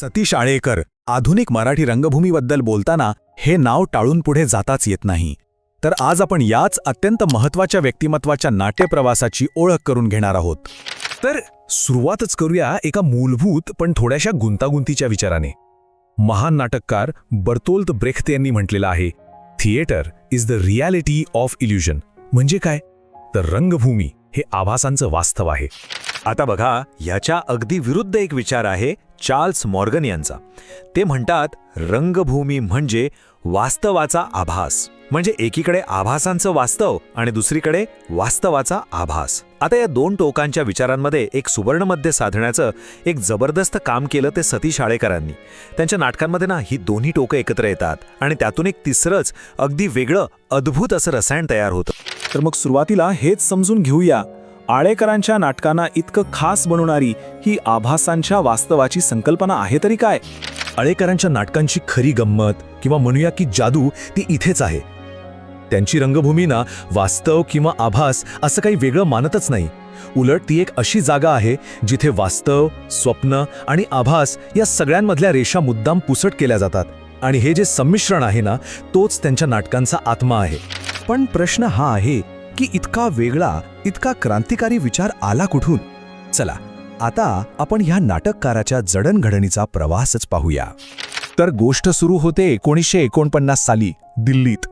सतीश आळेकर आधुनिक मराठी रंगभूमीबद्दल बोलताना हे नाव टाळून पुढे जाताच येत नाही. तर आज आपण याच अत्यंत महत्त्वाच्या व्यक्तिमत्वाच्या नाट्यप्रवासाची ओळख करून घेणार आहोत. तर सुरुवातच करूया एका मूलभूत पण थोड्याशा गुंतागुंतीच्या विचाराने. महान नाटककार बर्तोल्त ब्रेख्त यांनी म्हटलेलं आहे theatre is the reality of illusion. म्हणजे काय? तर रंगभूमी हे आभासांचं वास्तव आहे. आता बघा याच्या अगदी विरुद्ध एक विचार आहे चार्ल्स मॉर्गन यांचा. ते म्हणतात रंगभूमी म्हणजे वास्तवाचा आभास. म्हणजे एकीकडे आभासांचं वास्तव आणि दुसरीकडे वास्तवाचा आभास. आता या दोन टोकांच्या विचारांमध्ये एक सुवर्णमध्य साधण्याचं एक जबरदस्त काम केलं ते सतीश आळेकरांनी. त्यांच्या नाटकांमध्ये ना ही दोन्ही टोकं एकत्र येतात आणि त्यातून एक तिसरंच अगदी वेगळं अद्भुत असं रसायन तयार होतं. तर मग सुरुवातीला हेच समजून घेऊया. आळेकरांच्या नाटकांना इतकं खास बनवणारी ही आभासांच्या वास्तवाची संकल्पना आहे तरी काय? आळेकरांच्या नाटकांची खरी गंमत किंवा म्हणूया की जादू ती इथेच आहे. त्यांची रंगभूमी ना वास्तव किंवा आभास असं काही वेगळं मानतच नाही. उलट ती एक अशी जागा आहे जिथे वास्तव स्वप्न आणि आभास या सगळ्यांमधल्या रेषा मुद्दाम पुसट केल्या जातात. आणि हे जे संमिश्रण आहे ना तोच त्यांच्या नाटकांचा आत्मा आहे. पण प्रश्न हा आहे की इतका वेगळा इतका क्रांतिकारी विचार आला कुठून? चला आता आपण ह्या नाटककाराच्या जडणघडणीचा प्रवासच पाहूया. तर गोष्ट सुरू होते एकोणीसशे एकोणपन्नास साली दिल्लीत.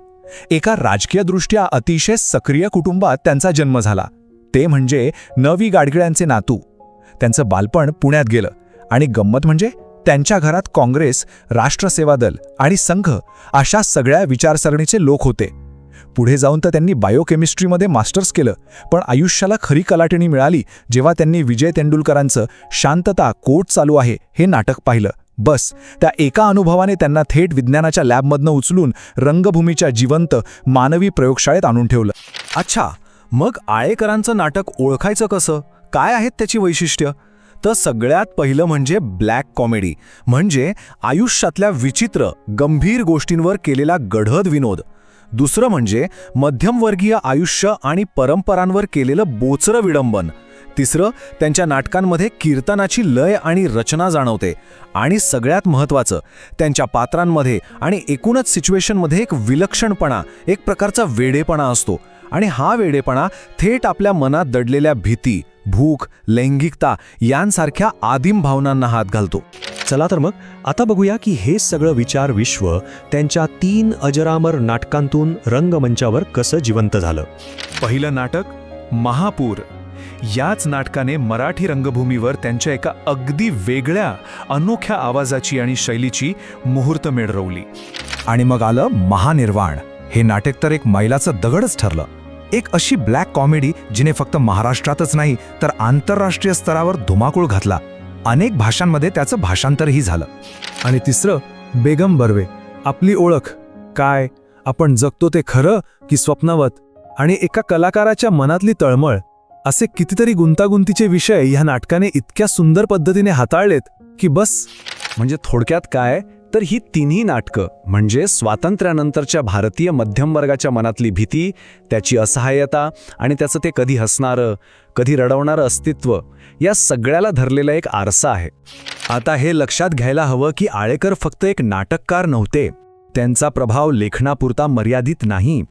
एका राजकीयदृष्ट्या अतिशय सक्रिय कुटुंबात त्यांचा जन्म झाला. ते म्हणजे नवी गाडगिळ्यांचे नातू. त्यांचं बालपण पुण्यात गेलं आणि गंमत म्हणजे त्यांच्या घरात काँग्रेस राष्ट्रसेवा दल आणि संघ अशा सगळ्या विचारसरणीचे लोक होते. पुढे जाऊन तर त्यांनी बायोकेमिस्ट्रीमध्ये मास्टर्स केलं. पण आयुष्याला खरी कलाटणी मिळाली जेव्हा त्यांनी विजय तेंडुलकरांचं शांतता कोट चालू आहे हे नाटक पाहिलं. बस त्या एका अनुभवाने त्यांना थेट विज्ञानाच्या लॅबमधनं उचलून रंगभूमीच्या जिवंत मानवी प्रयोगशाळेत आणून ठेवलं. अच्छा मग आळेकरांचं नाटक ओळखायचं कसं? काय आहेत त्याची वैशिष्ट्य? तर सगळ्यात पहिलं म्हणजे ब्लॅक कॉमेडी म्हणजे आयुष्यातल्या विचित्र गंभीर गोष्टींवर केलेला गढद विनोद. दुसरं म्हणजे मध्यमवर्गीय आयुष्य आणि परंपरांवर केलेलं बोचरं विडंबन. तिसरं त्यांच्या नाटकांमध्ये कीर्तनाची लय आणि रचना जाणवते. आणि सगळ्यात महत्त्वाचं त्यांच्या पात्रांमध्ये आणि एकूणच सिच्युएशनमध्ये एक विलक्षणपणा एक प्रकारचा वेडेपणा असतो. आणि हा वेडेपणा थेट आपल्या मनात दडलेल्या भीती भूक लैंगिकता यांसारख्या आदिम भावनांना हात घालतो. चला तर मग आता बघूया की हे सगळं विचार विश्व त्यांच्या तीन अजरामर नाटकांतून रंगमंचावर कसं जिवंत झालं. पहिलं नाटक महापूर. याच नाटकाने मराठी रंगभूमीवर त्यांच्या एका अगदी वेगळ्या अनोख्या आवाजाची आणि शैलीची मुहूर्तमेढ रोवली आणि मग आलं महानिर्वाण. हे नाटक तर एक मैलाचं दगडच ठरलं. एक अशी ब्लॅक कॉमेडी जिने फक्त महाराष्ट्रातच नाही तर आंतरराष्ट्रीय स्तरावर धुमाकूळ घातला. अनेक भाषांमध्ये त्याचं भाषांतरही झालं. आणि तिसरं बेगम बर्वे आपली ओळख काय आपण जगतो ते खरं की स्वप्नवत आणि एका कलाकाराच्या मनातली तळमळ असे कितीतरी गुंतागुंतीचे विषय ह्या नाटकाने इतक्या सुंदर पद्धतीने हाताळलेत की बस. म्हणजे थोडक्यात काय तर ही तिन्ही नाटकं म्हणजे स्वातंत्र्यानंतरच्या भारतीय मध्यमवर्गाच्या मनातली भीती त्याची असहाय्यता आणि त्याचं ते कधी हसणारं कधी रडवणारं अस्तित्व या सगळ्याला धरलेला एक आरसा आहे. आता हे लक्षात घ्यायला हवं की आळेकर फक्त एक नाटककार नव्हते. त्यांचा प्रभाव लेखनापुरता मर्यादित नाही.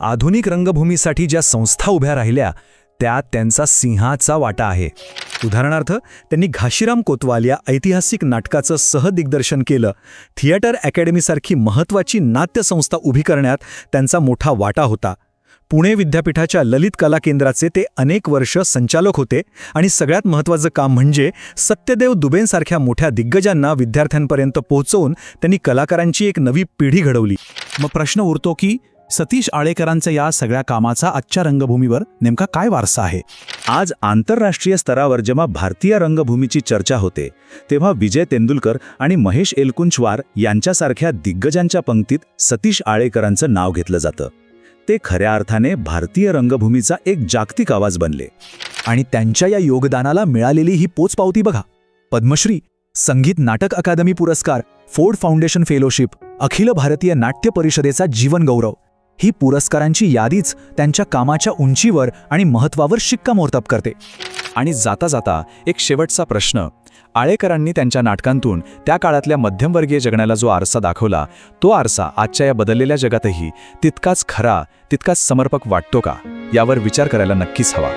आधुनिक रंगभूमीसाठी ज्या संस्था उभ्या राहिल्या त्यात त्यांचा सिंहाचा वाटा आहे. उदाहरणार्थ त्यांनी घाशीराम कोतवाल या ऐतिहासिक नाटकाचं सहदिग्दर्शन केलं. थिएटर अकॅडमीसारखी महत्त्वाची नाट्यसंस्था उभी करण्यात त्यांचा मोठा वाटा होता. पुणे विद्यापीठाच्या ललित कला केंद्राचे ते अनेक वर्ष संचालक होते आणि सगळ्यात महत्त्वाचं काम म्हणजे सत्यदेव दुबेंसारख्या मोठ्या दिग्गजांना विद्यार्थ्यांपर्यंत पोहोचवून त्यांनी कलाकारांची एक नवी पिढी घडवली. मग प्रश्न उरतो की सतीश आळेकरांचं या सगळ्या कामाचा आजच्या रंगभूमीवर नेमका काय वारसा आहे? आज आंतरराष्ट्रीय स्तरावर जेव्हा भारतीय रंगभूमीची चर्चा होते तेव्हा विजय तेंडुलकर आणि महेश एलकुंचवार यांच्यासारख्या दिग्गजांच्या पंक्तीत सतीश आळेकरांचं नाव घेतलं जातं. ते खऱ्या अर्थाने भारतीय रंगभूमीचा एक जागतिक आवाज बनले. आणि त्यांच्या या योगदानाला मिळालेली ही पोचपावती बघा. पद्मश्री संगीत नाटक अकादमी पुरस्कार Ford foundation fellowship Akhil Bharatiya Natya परिषदेचा जीवन गौरव ही पुरस्कारांची यादीच त्यांच्या कामाच्या उंचीवर आणि महत्वावर शिक्कामोर्तब करते. आणि जाता जाता एक शेवटचा प्रश्न. आळेकरांनी त्यांच्या नाटकांतून त्या काळातल्या मध्यमवर्गीय जगण्याला जो आरसा दाखवला तो आरसा आजच्या या बदललेल्या जगातही तितकाच खरा तितकाच समर्पक वाटतो का? यावर विचार करायला नक्कीच हवा.